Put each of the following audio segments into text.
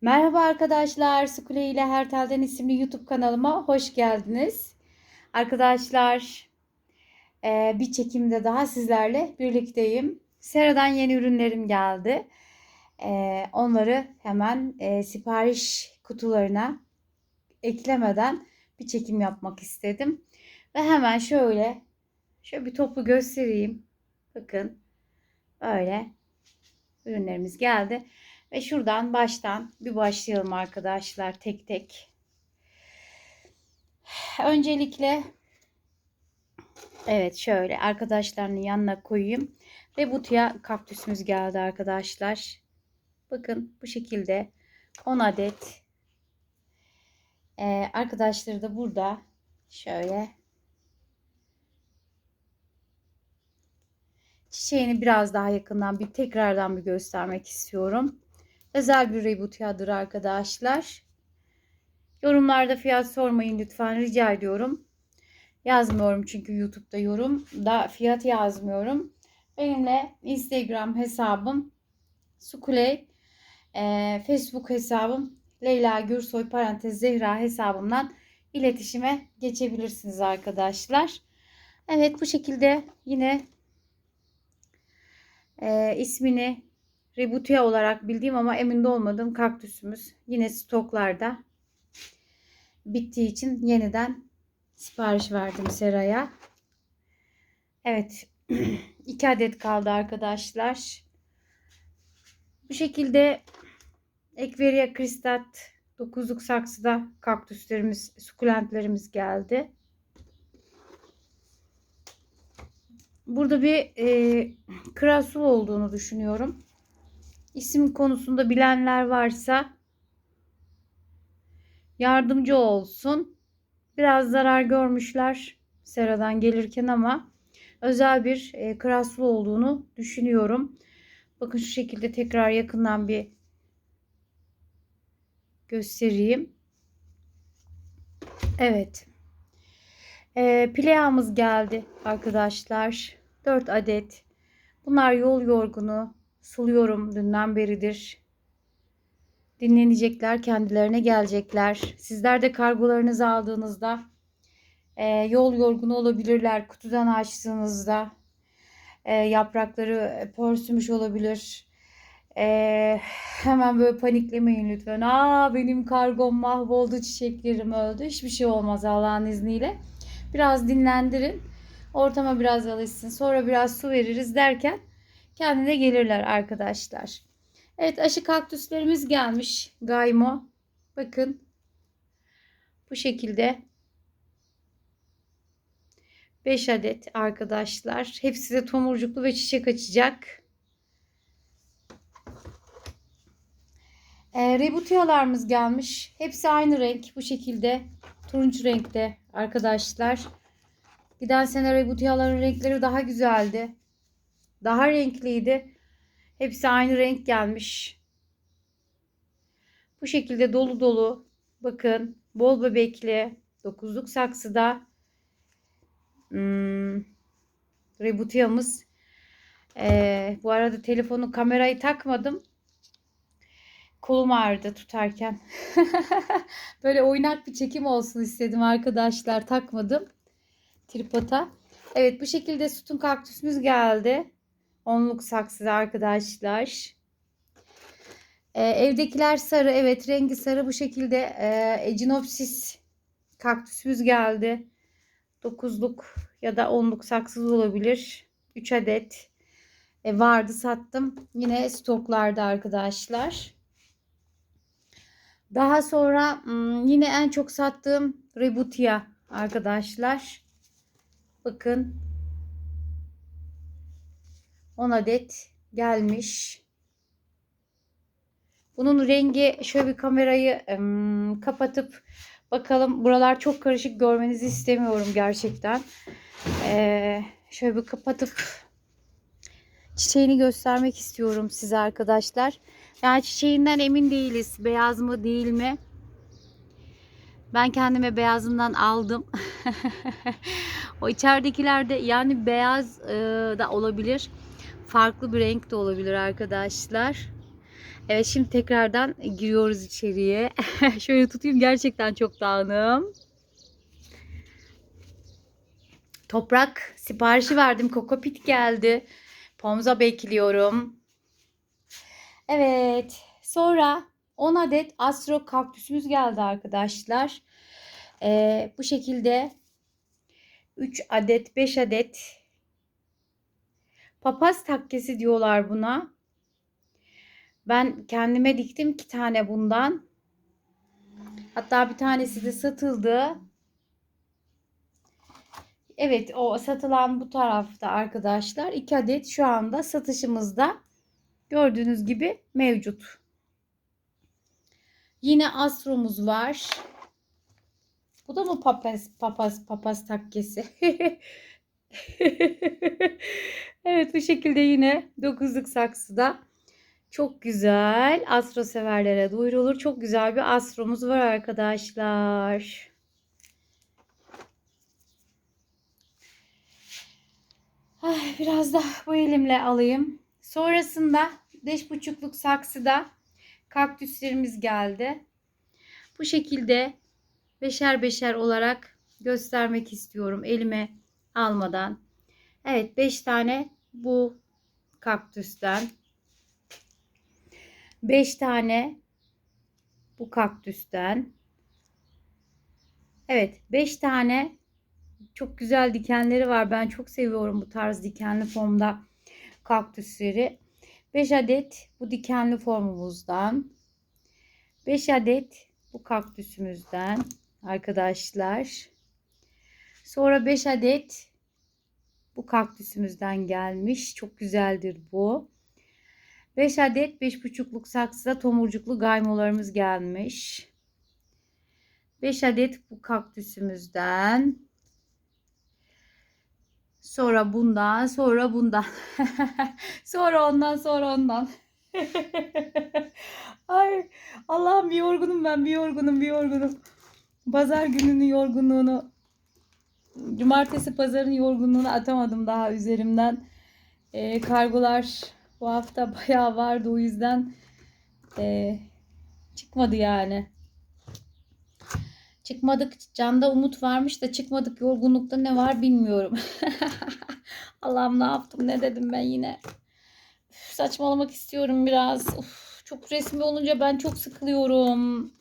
Merhaba arkadaşlar, Sukule ile Her Telden isimli YouTube kanalıma hoş geldiniz. Arkadaşlar, e, bir çekimde daha sizlerle birlikteyim. Sera'dan yeni ürünlerim geldi. E, Onları hemen e, sipariş kutularına eklemeden bir çekim yapmak istedim. Ve hemen şöyle, şöyle bir toplu göstereyim. Bakın, böyle ürünlerimiz geldi. Ve şuradan baştan bir başlayalım arkadaşlar tek tek. Öncelikle evet şöyle arkadaşların yanına koyayım. Ve butiya kaktüsümüz geldi arkadaşlar. Bakın bu şekilde 10 adet. Ee, arkadaşları da burada şöyle çiçeğini biraz daha yakından bir tekrardan bir göstermek istiyorum. Özel bir rebutiyadır arkadaşlar. Yorumlarda fiyat sormayın lütfen rica ediyorum. Yazmıyorum çünkü YouTube'da yorum da fiyat yazmıyorum. Benimle Instagram hesabım Sukuley, e, Facebook hesabım Leyla Gürsoy parantez Zehra hesabımdan iletişime geçebilirsiniz arkadaşlar. Evet bu şekilde yine e, ismini Rebutia olarak bildiğim ama emin de olmadığım kaktüsümüz. Yine stoklarda. Bittiği için yeniden sipariş verdim Sera'ya. Evet. 2 adet kaldı arkadaşlar. Bu şekilde Ekveria Kristat 9'luk saksıda kaktüslerimiz, sukulentlerimiz geldi. Burada bir e, krasul olduğunu düşünüyorum. İsim konusunda bilenler varsa yardımcı olsun. Biraz zarar görmüşler seradan gelirken ama özel bir e, krasul olduğunu düşünüyorum. Bakın şu şekilde tekrar yakından bir göstereyim. Evet. E, pleyamız geldi arkadaşlar. 4 adet. Bunlar yol yorgunu. Suluyorum dünden beridir. Dinlenecekler, kendilerine gelecekler. Sizler de kargolarınızı aldığınızda e, yol yorgunu olabilirler. Kutudan açtığınızda e, yaprakları pörsümüş olabilir. E, hemen böyle paniklemeyin lütfen. Aa benim kargom mahvoldu, çiçeklerim öldü. Hiçbir şey olmaz Allah'ın izniyle. Biraz dinlendirin. Ortama biraz alışsın. Sonra biraz su veririz derken kendine gelirler arkadaşlar. Evet aşı kaktüslerimiz gelmiş. Gaymo. Bakın. Bu şekilde. 5 adet arkadaşlar. Hepsi de tomurcuklu ve çiçek açacak. E, rebutiyalarımız gelmiş. Hepsi aynı renk. Bu şekilde. Turuncu renkte arkadaşlar. Giden sene rebutiyaların renkleri daha güzeldi. Daha renkliydi. Hepsi aynı renk gelmiş. Bu şekilde dolu dolu. Bakın bol bebekli. Dokuzluk saksıda. Hmm, rebutiyamız. Ee, bu arada telefonu kamerayı takmadım. Kolum ağrıdı tutarken. Böyle oynak bir çekim olsun istedim arkadaşlar. Takmadım. Tripota. Evet bu şekilde sütun kaktüsümüz geldi. Onluk saksıda arkadaşlar. Ee, evdekiler sarı. Evet rengi sarı. Bu şekilde e, Echinopsis kaktüsümüz geldi. Dokuzluk ya da onluk saksız olabilir. 3 adet e, vardı sattım. Yine stoklarda arkadaşlar. Daha sonra hmm, yine en çok sattığım Rebutia arkadaşlar. Bakın 10 adet gelmiş. Bunun rengi şöyle bir kamerayı kapatıp bakalım. Buralar çok karışık görmenizi istemiyorum gerçekten. Ee, şöyle bir kapatıp çiçeğini göstermek istiyorum size arkadaşlar. Yani çiçeğinden emin değiliz. Beyaz mı değil mi? Ben kendime beyazından aldım. o içeridekilerde yani beyaz e, da olabilir farklı bir renk de olabilir arkadaşlar. Evet şimdi tekrardan giriyoruz içeriye. Şöyle tutayım gerçekten çok dağınığım. Toprak siparişi verdim. Kokopit geldi. Pomza bekliyorum. Evet. Sonra 10 adet astro kaktüsümüz geldi arkadaşlar. Ee, bu şekilde 3 adet 5 adet papaz takkesi diyorlar buna. Ben kendime diktim iki tane bundan. Hatta bir tanesi de satıldı. Evet o satılan bu tarafta arkadaşlar. 2 adet şu anda satışımızda. Gördüğünüz gibi mevcut. Yine astromuz var. Bu da mı papaz papaz papaz takkesi? evet bu şekilde yine dokuzluk saksıda. Çok güzel. Astro severlere duyurulur. Çok güzel bir astromuz var arkadaşlar. Ay, biraz da bu elimle alayım. Sonrasında beş buçukluk saksıda kaktüslerimiz geldi. Bu şekilde beşer beşer olarak göstermek istiyorum elime almadan. Evet 5 tane bu kaktüsten. 5 tane bu kaktüsten. Evet 5 tane çok güzel dikenleri var. Ben çok seviyorum bu tarz dikenli formda kaktüsleri. 5 adet bu dikenli formumuzdan. 5 adet bu kaktüsümüzden arkadaşlar. Sonra 5 adet bu kaktüsümüzden gelmiş. Çok güzeldir bu. 5 adet 5,5'luk saksıda tomurcuklu gaymolarımız gelmiş. 5 adet bu kaktüsümüzden. Sonra bundan, sonra bundan. sonra ondan, sonra ondan. Ay Allah'ım bir yorgunum ben, bir yorgunum, bir yorgunum. Pazar gününün yorgunluğunu, cumartesi pazarın yorgunluğunu atamadım daha üzerimden. Ee, kargolar bu hafta bayağı vardı o yüzden e, çıkmadı yani. Çıkmadık canda umut varmış da çıkmadık yorgunlukta ne var bilmiyorum. Allah'ım ne yaptım ne dedim ben yine. Üf, saçmalamak istiyorum biraz. Uf, çok resmi olunca ben çok sıkılıyorum.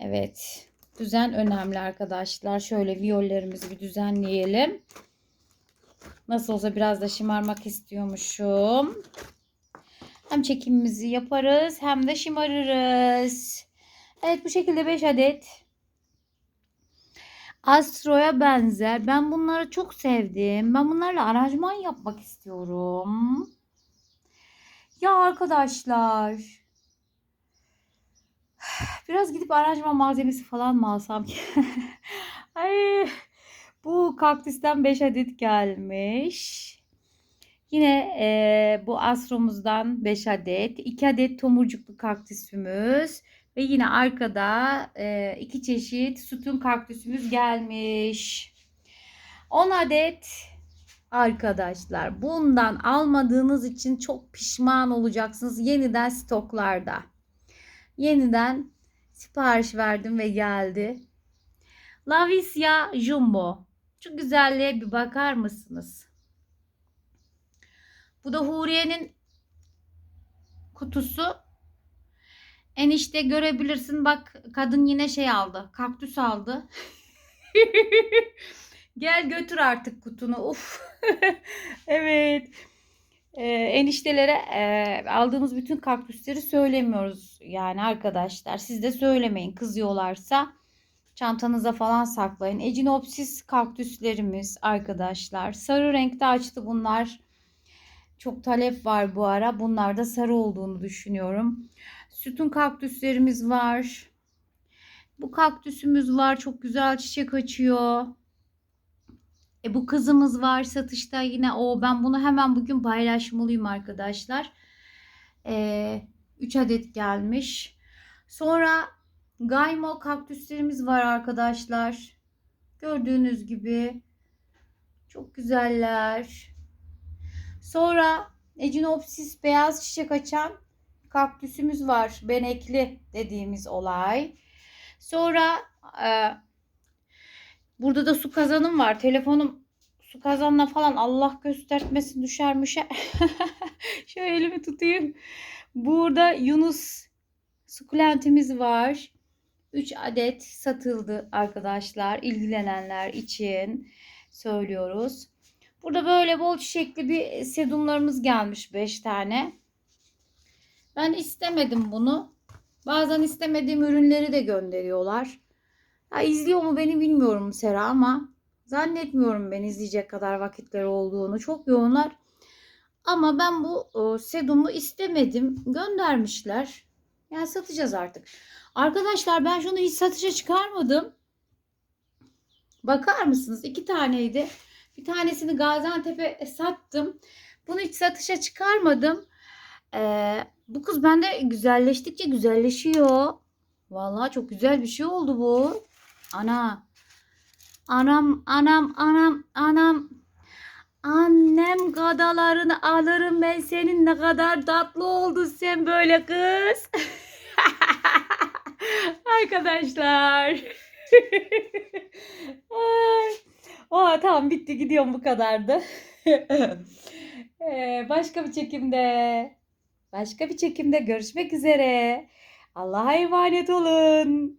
Evet. Düzen önemli arkadaşlar. Şöyle viyollerimizi bir düzenleyelim. Nasıl olsa biraz da şımarmak istiyormuşum. Hem çekimimizi yaparız hem de şımarırız. Evet bu şekilde 5 adet Astro'ya benzer. Ben bunları çok sevdim. Ben bunlarla aranjman yapmak istiyorum. Ya arkadaşlar. Biraz gidip aranjman malzemesi falan mı alsam ki? Ay, bu kaktüsten 5 adet gelmiş. Yine e, bu astromuzdan 5 adet. 2 adet tomurcuklu kaktüsümüz. Ve yine arkada e, iki çeşit sütun kaktüsümüz gelmiş. 10 adet arkadaşlar. Bundan almadığınız için çok pişman olacaksınız yeniden stoklarda. Yeniden sipariş verdim ve geldi. Lavisya Jumbo. Şu güzelliğe bir bakar mısınız? Bu da Huriye'nin kutusu. Enişte görebilirsin bak kadın yine şey aldı. Kaktüs aldı. Gel götür artık kutunu. Uf. evet. Ee, eniştelere e, aldığımız bütün kaktüsleri söylemiyoruz. Yani arkadaşlar siz de söylemeyin kızıyorlarsa çantanıza falan saklayın. Echinopsis kaktüslerimiz arkadaşlar. Sarı renkte açtı bunlar. Çok talep var bu ara. Bunlar da sarı olduğunu düşünüyorum. Sütun kaktüslerimiz var. Bu kaktüsümüz var. Çok güzel çiçek açıyor. E bu kızımız var satışta yine o. Ben bunu hemen bugün paylaşmalıyım arkadaşlar. E, 3 adet gelmiş. Sonra Gaymo kaktüslerimiz var arkadaşlar. Gördüğünüz gibi. Çok güzeller. Sonra Echinopsis beyaz çiçek açan kaktüsümüz var. Benekli dediğimiz olay. Sonra e, burada da su kazanım var. Telefonum su kazanına falan Allah göstermesin düşermiş. Şöyle elimi tutayım. Burada Yunus sukulentimiz var. 3 adet satıldı arkadaşlar. İlgilenenler için söylüyoruz. Burada böyle bol çiçekli bir sedumlarımız gelmiş 5 tane. Ben istemedim bunu. Bazen istemediğim ürünleri de gönderiyorlar. Ha, izliyor mu beni bilmiyorum Sera ama zannetmiyorum ben izleyecek kadar vakitleri olduğunu. Çok yoğunlar. Ama ben bu e, sedumu istemedim. Göndermişler. Yani satacağız artık. Arkadaşlar ben şunu hiç satışa çıkarmadım. Bakar mısınız? İki taneydi. Bir tanesini Gaziantep'e sattım. Bunu hiç satışa çıkarmadım. Ee, bu kız bende güzelleştikçe güzelleşiyor. Vallahi çok güzel bir şey oldu bu. Ana. Anam, anam, anam, anam. Annem gadalarını alırım ben senin ne kadar tatlı oldun sen böyle kız. Arkadaşlar. Oha, tamam bitti gidiyorum bu kadardı. Ee, başka bir çekimde başka bir çekimde görüşmek üzere. Allah'a emanet olun.